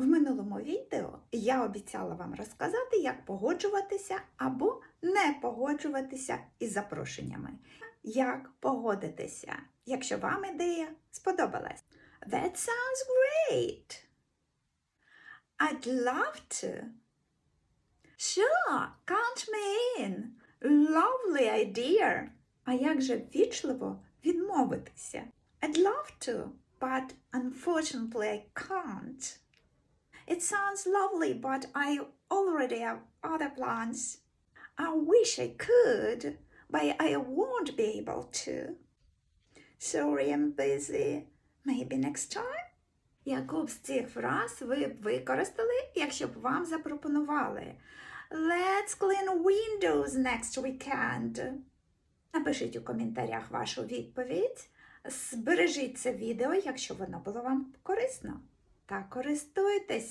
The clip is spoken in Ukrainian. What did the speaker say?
В минулому відео я обіцяла вам розказати, як погоджуватися або не погоджуватися із запрошеннями. Як погодитися, якщо вам ідея сподобалась. That sounds great. I'd love to. Sure, count me in. Lovely idea. А як же ввічливо відмовитися? I'd love to, but unfortunately I can't. It sounds lovely, but I already have other plans. I wish I could, but I won't be able to. Sorry, I'm busy. Maybe next time? Яку б з цих фраз ви б використали, якщо б вам запропонували Let's clean windows next weekend. Напишіть у коментарях вашу відповідь. Збережіть це відео, якщо воно було вам корисно. Та користуйтеся!